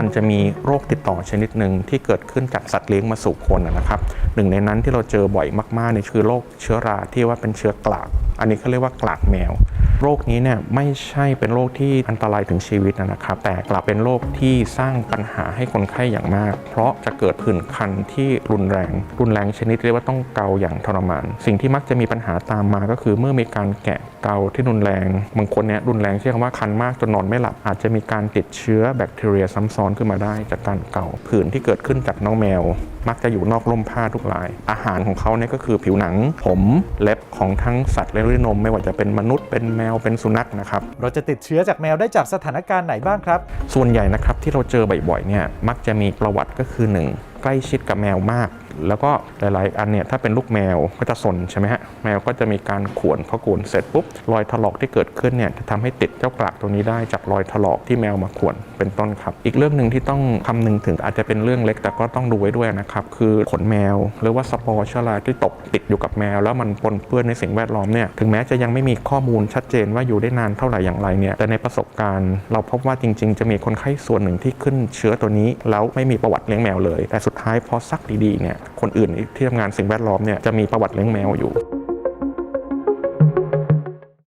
ันจะมีโรคติดต่อชนิดหนึ่งที่เกิดขึ้นจากสัตว์เลี้ยงมาสู่คนนะครับ หนึ่งในนั้นที่เราเจอบ่อยมากๆนี่คือโรคเชื้อราที่ว่าเป็นเชื้อกลาก อันนี้เขาเรียกว่ากลากแมว โรคนี้เนี่ยไม่ใช่เป็นโรคที่อันตรายถึงชีวิตนะครับ แต่กลับเป็นโรคที่สร้างปัญหาให้คนไข้อย่างมาก เพราะจะเกิดผื่นคันที่รุนแรง รุนแรงชนิดเรียกว่าต้องเกาอย่างทรมาน สิ่งที่มักจะมีปัญหาตามมาก็คือเมื่อมีการแกะเกาที่รุนแรง บางคนเนี่ยรุนแรงใช้คำว่าคันมากจนนอนไม่หลับ อาจจะมีการติดเชื้อแบคทีเรียซ้ำซ้อนขึ้นมาได้ จากการเกาผื่นที่เกิดขึ้นจากน้องแมวมักจะอยู่นอกร่มผ้าทุกราย อาหารของเขาเนี่ยก็คือผิวหนัง ผมเล็บของทั้งสัตว์เลี้ยงด้วยนม ไม่ว่าจะเป็นมนุษย์เป็นแมวเป็นสุนัขนะครับเราจะติดเชื้อจากแมวได้จากสถานการณ์ไหนบ้างครับ ส่วนใหญ่นะครับที่เราเจอบ่อยๆเนี่ยมักจะมีประวัติก็คือ 1 ใกล้ชิดกับแมวมาก แล้วก็หลาย ๆ อันเนี่ยถ้าเป็นลูกแมวก็จะสนใช่ไหมฮะแมวก็จะมีการขวนพอขวนเสร็จปุ๊บรอยถลอกที่เกิดขึ้นเนี่ยจะทำให้ติดเจ้ากระตัวนี้ได้จากรอยถลอกที่แมวมาขวนเป็นต้นครับ อีกเรื่องหนึ่งที่ต้องคำนึงถึงอาจจะเป็นเรื่องเล็กแต่ก็ต้องดูไว้ด้วยนะครับคือขนแมว หรือว่าสปอร์เชื้อราที่ตกติดอยู่กับแมว แล้วมันปนเปื้อนในสิ่งแวดล้อมเนี่ยถึงแม้จะยังไม่มีข้อมูลชัดเจนว่าอยู่ได้นานเท่าไหร่อย่างไรเนี่ยแต่ในประสบการณ์ เราพบว่าจริง ๆ จะมีคนไข้ส่วนหนึ่งที่ขึ้นเชื้อตัวนี้ แล้วไม่มีประวัติเลี้ยงแมวเลย แต่สุดท้ายพอซักดีๆเนี่ยคนอื่นที่ทำงานสิ่งแวดล้อมเนี่ยจะมีประวัติเลี้ยงแมวอยู่